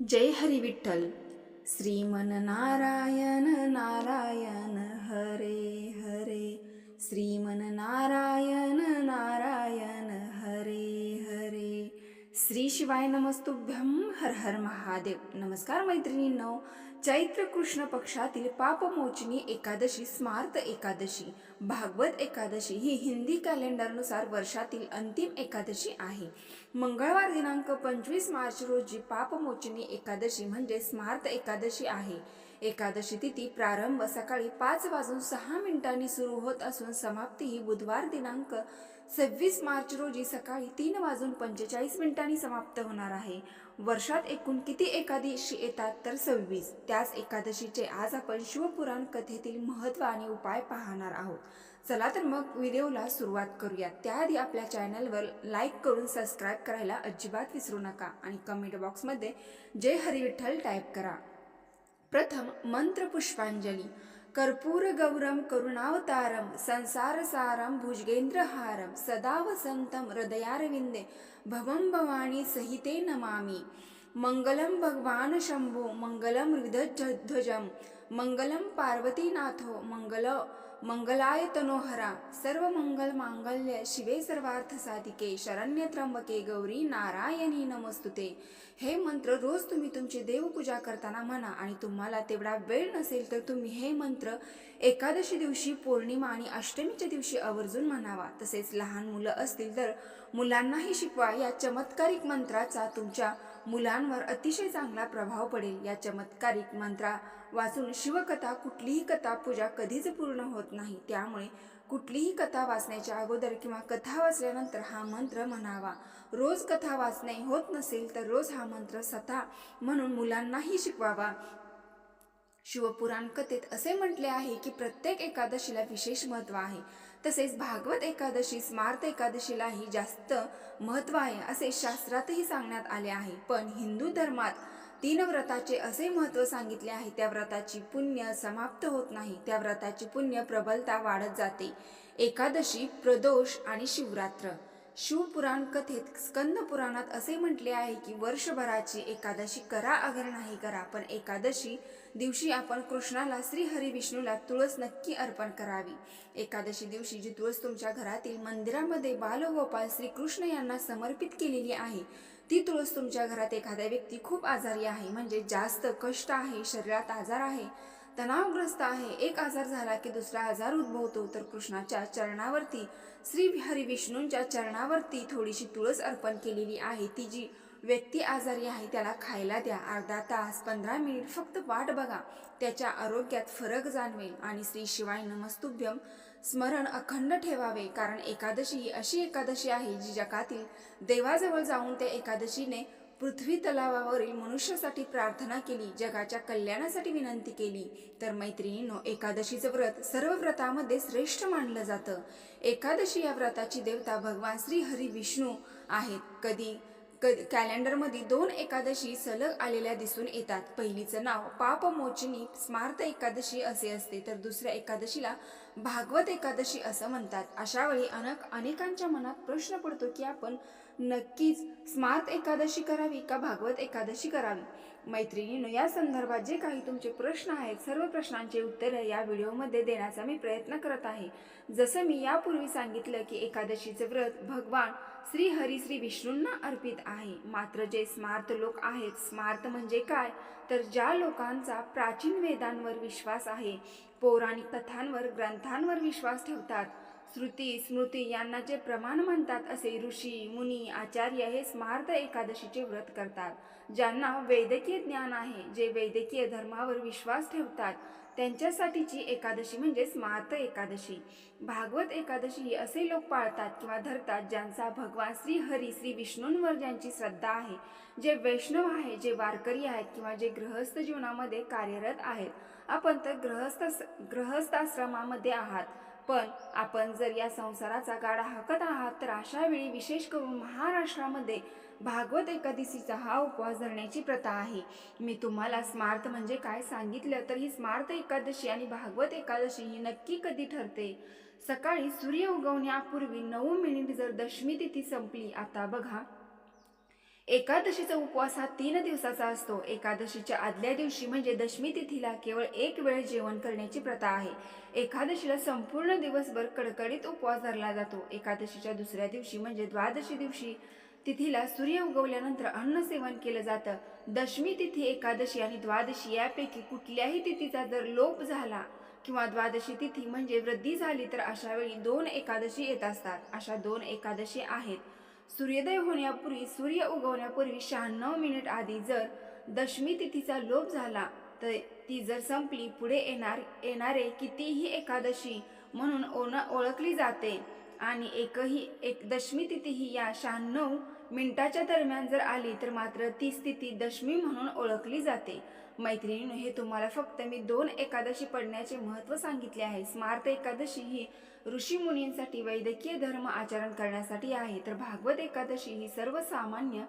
जय हरी विठ्ठल. श्रीमन नारायण नारायण हरे हरे. श्रीमन नारायण नारायण हरे हरे. श्री शिवाय नमस्तुभ्यम हर हर महादेव. नमस्कार मैत्रिणींनो. चैत्र कृष्ण पक्षातील पापमोचनी एकादशी स्मार्त एकादशी. भागवत एकादशी ही हिंदी कॅलेंडरनुसार वर्षातील अंतिम एकादशी आहे. मंगळवार दिनांक पंचवीस मार्च रोजी पापमोचनी एकादशी म्हणजे स्मार्त एकादशी आहे. एकादशी तिथी प्रारंभ सकाळी पाच वाजून सहा मिनिटांनी सुरू होत असून समाप्ती ही बुधवार दिनांक सव्वीस मार्च रोजी सकाळी तीन वाजून पंचेचाळीस मिनिटांनी समाप्त होणार आहे. वर्षात एकूण किती एकादशी येतात तर सव्वीस. त्याच एकादशीचे आज आपण शिवपुराण कथेतील महत्त्व आणि उपाय पाहणार आहोत. चला तर मग व्हिडिओला सुरुवात करूया त्याआधी आपल्या चॅनलवर लाईक करून सबस्क्राईब करायला अजिबात विसरू नका आणि कमेंट बॉक्समध्ये जय हरी विठ्ठल टाईप करा. प्रथम मंत्र पुष्पांजली. कर्पूर गौरम करुणावतारम भुजगेन्द्रहारं भुजगेंद्रहारम सदा वसंतम हृदयारविंदे भवं भवानी सहिते नमामि। मंगलम भगवान शंभो मंगलम ध्वजम मंगलम पार्वतीनाथो मंगल मंगलाय तनोहरा सर्व मंगल मांगल्य शिवे सर्वार्थ साधिके शरण्य त्र्यंबके गौरी नारायणी नमस्तुते. हे मंत्र रोज तुम्ही तुमची देवपूजा करताना म्हणा आणि तुम्हाला तेवढा वेळ नसेल तर तुम्ही हे मंत्र एकादशी दिवशी पौर्णिमा आणि अष्टमीच्या दिवशी आवर्जून म्हणावा. तसेच लहान मुलं असतील तर मुलांनाही शिकवा या चमत्कारिक मंत्राचा तुमच्या मुलांवर अतिशय चांगला प्रभाव पडेल या चमत्कारिक मंत्रा वाचून शिवकथा कुठलीही कथा पूजा कधीच पूर्ण होत नाही. त्यामुळे कुठलीही कथा वाचण्याच्या अगोदर किंवा कथा वाचल्यानंतर हा मंत्र म्हणावा. रोज कथा वाचणे होत नसेल तर रोज हा मंत्र स्वतः म्हणून मुलांनाही शिकवावा. शिवपुराण कथेत असे म्हटले आहे की प्रत्येक एकादशीला विशेष महत्त्व आहे. तसेच भागवत एकादशी स्मार्त एकादशीलाही जास्त महत्त्व आहे असे शास्त्रातही सांगण्यात आले आहे. पण हिंदू धर्मात तीन व्रताचे असे महत्त्व सांगितले आहे त्या व्रताची पुण्य समाप्त होत नाही. त्या व्रताची पुण्य प्रबलता वाढत जाते. एकादशी प्रदोष आणि शिवरात्र. शिवपुराण कथेत स्कंद पुराणात असे म्हटले आहे की वर्षभराची एकादशी करा अगर नाही करा पण एकादशी दिवशी आपण कृष्णाला श्री हरी विष्णूला तुळस नक्की अर्पण करावी. एकादशी दिवशी जी तुळस तुमच्या घरातील मंदिरामध्ये बालगोपाल श्रीकृष्ण यांना समर्पित केलेली आहे ती तुळस तुमच्या घरात एखाद्या व्यक्ती खूप आजारी आहे म्हणजे जास्त कष्ट आहे शरीरात आजार आहे तणावग्रस्त आहे. एक आजार झाला की दुसरा आजार उद्भवतो. तर कृष्णाच्या चरणावरती श्री हरी विष्णूंच्या चरणावरती थोडीशी तुळस अर्पण केलेली आहे. ती जी व्यक्ती आजारी आहे त्याला खायला द्या. अर्धा तास पंधरा मिनिट फक्त वाट बघा. त्याच्या आरोग्यात फरक जाणवेल आणि श्री शिवाय नमस्तुभ्यम स्मरण अखंड ठेवावे. कारण एकादशी ही अशी एकादशी आहे जी जगातील देवाजवळ जाऊन त्या एकादशीने पृथ्वी तलावावरील मनुष्यासाठी प्रार्थना केली जगाच्या कल्याणासाठी विनंती केली तर मैत्रिणींनो एकादशीचं व्रत सर्व व्रतामध्ये श्रेष्ठ मानलं जातं. एकादशी या व्रताची देवता भगवान श्री हरी विष्णू आहेत. कधी क कॅलेंडरमध्ये दोन एकादशी सलग आलेल्या दिसून येतात. पहिलीचं नाव पापमोचिनी स्मार्त एकादशी असे असते तर दुसऱ्या एकादशीला भागवत एकादशी असं म्हणतात. अशावेळी अनेक अनेकांच्या मनात प्रश्न पडतो की आपण नक्कीच स्मार्त एकादशी करावी का भागवत एकादशी करावी? मैत्रिणीनो या संदर्भात जे काही तुमचे प्रश्न आहेत सर्व प्रश्नांचे उत्तर या व्हिडिओमध्ये देण्याचा मी प्रयत्न करत आहे. जसं मी यापूर्वी सांगितलं की एकादशीचं व्रत भगवान श्री हरी श्री विष्णूंना अर्पित आहे. मात्र जे स्मार्त लोक आहेत स्मार्त म्हणजे काय? तर ज्या लोकांचा प्राचीन वेदांवर विश्वास आहे पौराणिक कथांवर ग्रंथांवर विश्वास ठेवतात श्रुती स्मृती यांना जे प्रमाण म्हणतात असे ऋषी मुनी आचार्य हे स्मार्त एकादशीचे व्रत करतात. ज्यांना वैद्यकीय ज्ञान आहे जे वैद्यकीय धर्मावर विश्वास ठेवतात त्यांच्यासाठीची एकादशी म्हणजे स्मार्त एकादशी. भागवत एकादशी ही असे लोक पाळतात किंवा धरतात ज्यांचा भगवान श्री हरी श्री विष्णूंवर ज्यांची श्रद्धा आहे जे वैष्णव आहे जे वारकरी आहेत किंवा जे गृहस्थ जीवनामध्ये कार्यरत आहेत. आपण तर गृहस्थ आश्रमामध्ये आहात. पण आपण जर या संसाराचा गाडा हाकत आहात तर अशा वेळी विशेष करून महाराष्ट्रामध्ये भागवत एकादशीचा हा उपवास धरण्याची प्रथा आहे. मी तुम्हाला स्मार्त म्हणजे काय सांगितलं तर ही स्मार्त एकादशी आणि भागवत एकादशी ही नक्की कधी ठरते? सकाळी सूर्य उगवण्यापूर्वी नऊ मिनिट जर दशमी तिथी संपली आता बघा. एकादशीचा उपवास हा तीन दिवसाचा असतो. एकादशीच्या आदल्या दिवशी म्हणजे दशमी तिथीला केवळ एक वेळ जेवण करण्याची प्रथा आहे. एकादशीला संपूर्ण दिवसभर कडकडीत उपवास धरला जातो. एकादशीच्या दुसऱ्या दिवशी म्हणजे द्वादशी दिवशी तिथीला सूर्य उगवल्यानंतर अन्न सेवन केलं जातं. दशमी तिथी एकादशी आणि द्वादशी यापैकी कुठल्याही तिथीचा जर लोप झाला किंवा द्वादशी तिथी म्हणजे वृद्धी झाली तर अशा वेळी दोन एकादशी येत असतात. अशा दोन एकादशी आहेत. सूर्योदय होण्यापूर्वी सूर्य उगवण्यापूर्वी शहाण्णव मिनिट आधी जर दशमी तिथीचा लोप झाला तर ती जर संपली पुढे येणार येणारे कितीही एकादशी म्हणून ओन ओळखली जाते. आणि एकही एक दशमी तिथी ही या शहाण्णव मिनिटाच्या दरम्यान जर आली तर मात्र ती स्थिती दशमी म्हणून ओळखली जाते. मैत्रिणीनं हे तुम्हाला फक्त मी दोन एकादशी पडण्याचे महत्त्व सांगितले आहे. स्मार्त एकादशी ही ऋषी मुनींसाठी वैद्यकीय धर्म आचरण करण्यासाठी आहे. तर भागवत एकादशी ही सर्वसामान्य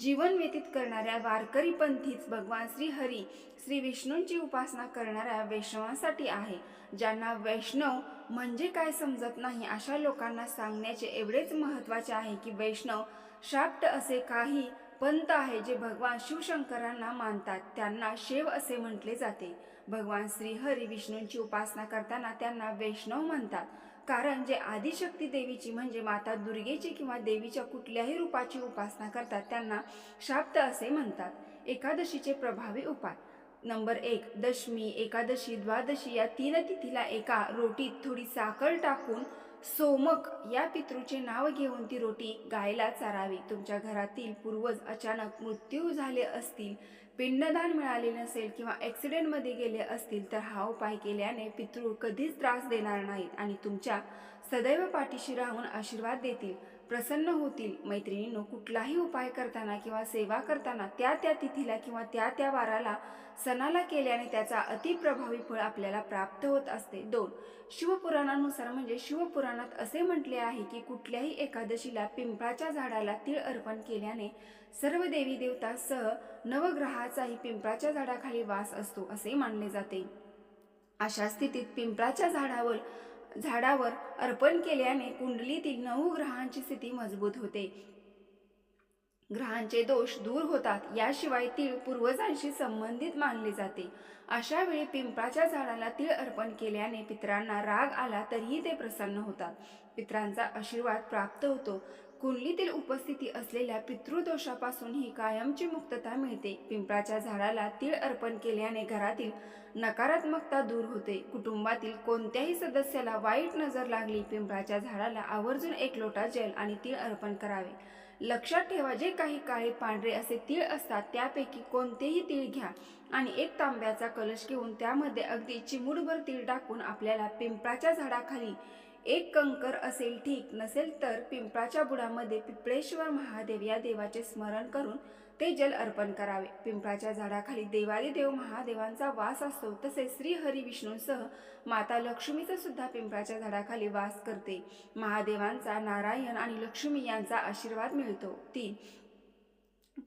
जीवन व्यतीत करणाऱ्या वारकरी पंथीच भगवान श्री हरी श्री विष्णूंची उपासना करणाऱ्या वैष्णवांसाठी आहे. ज्यांना वैष्णव म्हणजे काय समजत नाही अशा लोकांना सांगण्याचे एवढेच महत्त्वाचे आहे की वैष्णव शाप्त असे काही पंत आहे जे भगवान शिवशंकरांना मानतात. त्यांना शेव असे म्हटले जाते. भगवान श्री हरी विष्णूंची उपासना करताना त्यांना वैष्णव म्हणतात. कारण जे आदिशक्ती देवीची म्हणजे माता दुर्गेची किंवा देवीच्या कुठल्याही रूपाची उपासना करतात त्यांना शाप्त असे म्हणतात. एकादशीचे प्रभावी उपाय नंबर एक दशमी एकादशी द्वादशी या तीन तिथीला एका रोटीत थोडी साखर टाकून सोमक या पितृचे नाव घेऊन ती रोटी गायला चारावी. तुमच्या घरातील पूर्वज अचानक मृत्यू झाले असतील पिंडदान मिळाले नसेल किंवा ॲक्सिडेंटमध्ये गेले असतील तर हा उपाय केल्याने पितृ कधीच त्रास देणार नाहीत आणि तुमच्या सदैव पाठीशी राहून आशीर्वाद देतील. प्रसन्न होतील. मैत्रिणींनो कुठलाही उपाय करताना किंवा सेवा करताना त्या त्या तिथीला किंवा त्या त्या वाराला सणाला केल्याने त्याचा अतिप्रभावी फळ आपल्याला प्राप्त होत असते. दोन शिवपुराणानुसार म्हणजे शिवपुराणात असे म्हटले आहे की कुठल्याही एकादशीला पिंपळाच्या झाडाला तीळ अर्पण केल्याने सर्व देवी देवतासह नवग्रहाचाही पिंपळाच्या झाडाखाली वास असतो असे मानले जाते. अशा स्थितीत पिंपळाच्या झाडावर झाडावर अर्पण केल्याने कुंडलीतील नऊ ग्रहांची स्थिती मजबूत होते. ग्रहांचे दोष दूर होतात याशिवाय तीळ पूर्वजांशी संबंधित मानले जाते. अशा वेळी पिंपळाच्या झाडाला तीळ अर्पण केल्याने पितरांना राग आला तरीही ते प्रसन्न होतात. पितरांचा आशीर्वाद प्राप्त होतो. कुंडलीतील उपस्थिती असलेल्या पितृदोषापासून ही कायमची मुक्तता मिळते. पिंपळाच्या झाडाला तीळ अर्पण केल्याने घरातील नकारात्मकता दूर होते. कुटुंबातील कोणत्याही सदस्याला वाईट नजर लागली पिंपळाच्या झाडाला आवर्जून एक लोटा जल आणि तीळ अर्पण करावे. लक्षात ठेवा जे काही काळे पांढरे असे तीळ असतात त्यापैकी कोणतेही तीळ घ्या आणि एक तांब्याचा कलश घेऊन त्यामध्ये अगदी चिमुडभर तीळ टाकून आपल्याला पिंपळाच्या झाडाखाली एक कंकर असेल ठीक नसेल तर पिंपळाच्या बुडामध्ये पिंपळेश्वर महादेव या देवाचे स्मरण करून ते जल अर्पण करावे. पिंपळाच्या झाडाखाली देवादी देव महादेवांचा वास असतो तसेच श्री हरी विष्णूंसह माता लक्ष्मीचा सुद्धा पिंपळाच्या झाडाखाली वास करते. महादेवांचा नारायण आणि लक्ष्मी यांचा आशीर्वाद मिळतो. तीन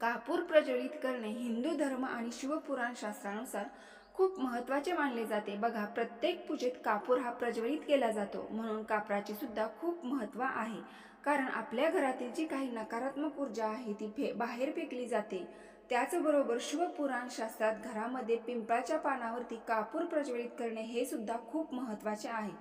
कापूर प्रज्वलित करणे हिंदू धर्म आणि शिवपुराण शास्त्रानुसार खूप महत्त्वाचे मानले जाते. बघा प्रत्येक पूजेत कापूर हा प्रज्वलित केला जातो म्हणून कापराचे सुद्धा खूप महत्त्व आहे. कारण आपल्या घरातील जी काही नकारात्मक ऊर्जा आहे ती फे बाहेर फेकली जाते. त्याचबरोबर शिवपुराण शास्त्रात घरामध्ये पिंपळाच्या पानावरती कापूर प्रज्वलित करणे हे सुद्धा खूप महत्त्वाचे आहे.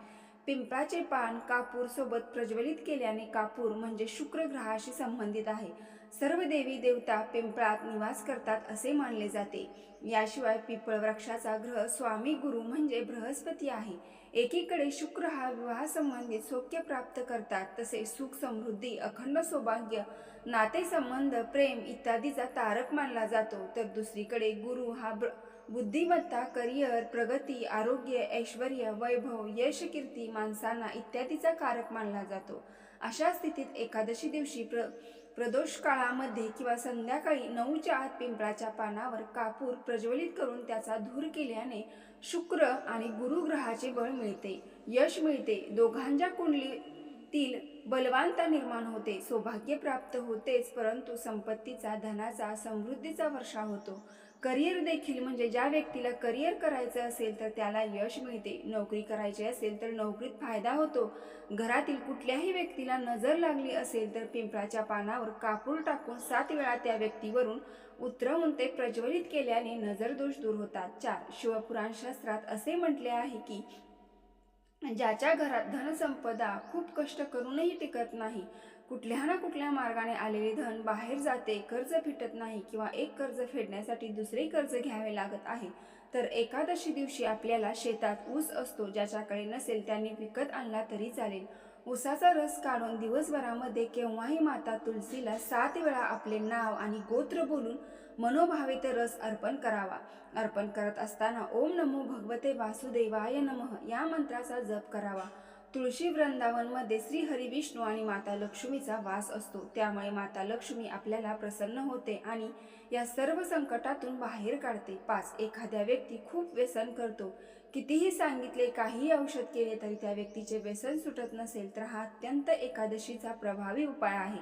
पिंपळाचे पान कापूरसोबत प्रज्वलित केल्याने कापूर म्हणजे शुक्र ग्रहाशी संबंधित आहे. सर्व देवी देवता पिंपळात निवास करतात असे मानले जाते. याशिवाय पिंपळ वृक्षाचा ग्रह स्वामी गुरु म्हणजे बृहस्पती आहे. एकीकडे शुक्र हा विवाहासंबंधित सौख्य प्राप्त करतात तसे सुख समृद्धी अखंड सौभाग्य नातेसंबंध प्रेम इत्यादीचा तारक मानला जातो. तर दुसरीकडे गुरु हा ब्र बुद्धिमत्ता करिअर प्रगती आरोग्य ऐश्वर वैभव यश कीर्ती माणसांना इत्यादीचा कारक मानला जातो. अशा स्थितीत एकादशी दिवशी प्र प्रदोष काळामध्ये किंवा संध्याकाळी नऊच्या आत पिंपळाच्या पानावर कापूर प्रज्वलित करून त्याचा धूर केल्याने शुक्र आणि गुरु ग्रहाचे बळ मिळते. यश मिळते. दोघांच्या कुंडलीतील बलवानता निर्माण होते. सौभाग्य प्राप्त होतेच परंतु संपत्तीचा धनाचा समृद्धीचा वर्षा होतो. करिअर देखील म्हणजे ज्या व्यक्तीला करिअर करायचं असेल तर त्याला यश मिळते. नोकरी करायची असेल तर नोकरीत फायदा होतो. घरातील कुठल्याही व्यक्तीला नजर लागली असेल तर पिंपळाच्या पानावर कापूर टाकून सात वेळा त्या व्यक्तीवरून उतरवून ते प्रज्वलित केल्याने नजर दोष दूर होतात. चार. शिवपुराण शास्त्रात असे म्हटले आहे की ज्याच्या घरात धनसंपदा खूप कष्ट करूनही टिकत नाही कुठल्या ना कुठल्या मार्गाने आलेले धन बाहेर जाते कर्ज फिटत नाही किंवा एक कर्ज फेडण्यासाठी दुसरे कर्ज घ्यावे लागत आहे. तर एकादशी दिवशी आपल्याला शेतात ऊस असतो ज्याच्याकडे नसेल त्यांनी विकत आणला तरी चालेल. ऊसाचा रस काढून दिवसभरामध्ये केव्हाही माता तुलसीला सात वेळा आपले नाव आणि गोत्र बोलून मनोभावे रस अर्पण करावा. अर्पण करत असताना ओम नमो भगवते वासुदेवाय नमः या मंत्राचा जप करावा. तुळशी वृंदावनमध्ये श्री हरी विष्णू आणि माता लक्ष्मीचा वास असतो. त्यामुळे माता लक्ष्मी आपल्याला प्रसन्न होते आणि या सर्व संकटातून बाहेर काढते. पाच एखाद्या व्यक्ती खूप व्यसन करतो. कितीही सांगितले काहीही औषध केले तरी त्या व्यक्तीचे व्यसन सुटत नसेल तर हा अत्यंत एकादशीचा प्रभावी उपाय आहे.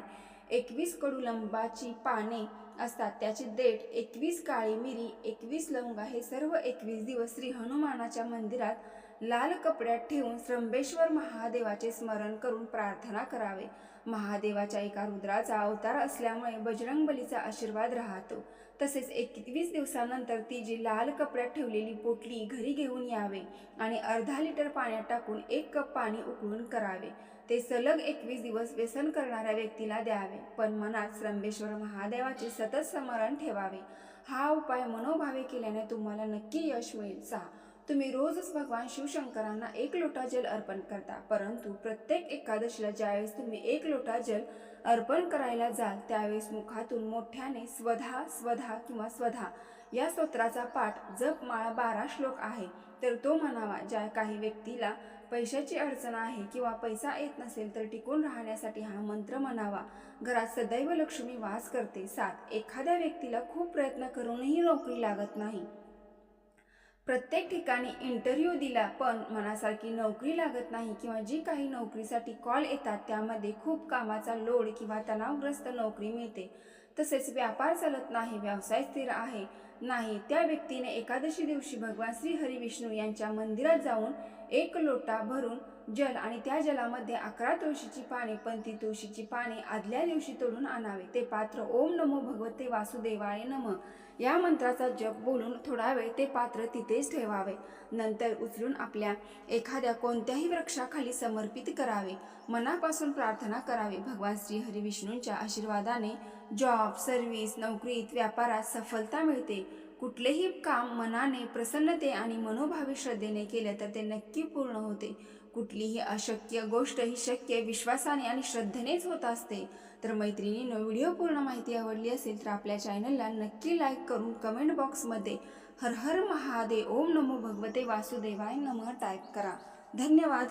एकवीस कडुलंबाची पाने असतात. त्याची देठ एकवीस काळी मिरी एकवीस लवंगा हे सर्व एकवीस दिवस श्री हनुमानाच्या मंदिरात लाल कपड्यात ठेवून श्रंबेश्वर महादेवाचे स्मरण करून प्रार्थना करावे. महादेवाच्या एका रुद्राचा अवतार असल्यामुळे बजरंगबलीचा आशीर्वाद राहतो. तसेच एकवीस दिवसानंतर ती जी लाल कपड्यात ठेवलेली पोटली घरी घेऊन यावे आणि अर्धा लिटर पाण्यात टाकून एक कप पाणी उकळून करावे. ते सलग एकवीस दिवस व्यसन करणाऱ्या व्यक्तीला द्यावे पण मनात श्रंबेश्वर महादेवाचे सतत स्मरण ठेवावे. हा उपाय मनोभावे केल्याने तुम्हाला नक्की यश मिळेल. सहा तुम्ही रोजच भगवान शिवशंकरांना एक लोटा जल अर्पण करता परंतु प्रत्येक एकादशीला ज्यावेळेस तुम्ही एक लोटा जल अर्पण करायला जाल त्यावेळेस मुखातून मोठ्याने स्वधा स्वधा किंवा स्वधा या स्तोत्राचा पाठ जप माळा बारा श्लोक आहे. तर तो म्हणावा ज्या काही व्यक्तीला पैशाची अडचण आहे किंवा पैसा येत नसेल तर टिकून राहण्यासाठी हा मंत्र म्हणावा. घरात सदैव लक्ष्मी वास करते. सात एखाद्या व्यक्तीला खूप प्रयत्न करूनही नोकरी लागत नाही. प्रत्येक ठिकाणी इंटरव्ह्यू दिला पण मनासारखी नोकरी लागत नाही किंवा जी काही नोकरीसाठी कॉल येतात त्यामध्ये खूप कामाचा लोड किंवा तणावग्रस्त नोकरी मिळते. तसेच व्यापार चालत नाही व्यवसाय स्थिर आहे नाही त्या व्यक्तीने एकादशी दिवशी भगवान श्री हरी विष्णू यांच्या मंदिरात जाऊन एक लोटा भरून जल आणि त्या जलामध्ये अकरा तुळशीची पाने पण ती तुळशीची पाने आदल्या दिवशी तोडून आणावे. ते पात्र ओम नमो भगवते वासुदेवाय नम. या मंत्राचा जप बोलून थोडा वेळ ते पात्र तिथेच ठेवावे. नंतर उचलून आपल्या एखाद्या कोणत्याही वृक्षाखाली समर्पित करावे. मनापासून प्रार्थना करावी. भगवान श्री हरिविष्णूंच्या आशीर्वादाने जॉब सर्व्हिस नोकरीत व्यापारात सफलता मिळते. कुठलेही काम मनाने प्रसन्नते आणि मनोभावी श्रद्धेने केले तर ते नक्की पूर्ण होते. कुठलीही अशक्य गोष्ट ही शक्य विश्वासाने आणि श्रद्धेनेच होत असते. तर मैत्रिणीनं व्हिडिओ पूर्ण माहिती आवडली असेल तर आपल्या चॅनलला नक्की लाईक करून कमेंट बॉक्समध्ये हर हर महादेव ओम नमो भगवते वासुदेवाय नमः टाईप करा. धन्यवाद.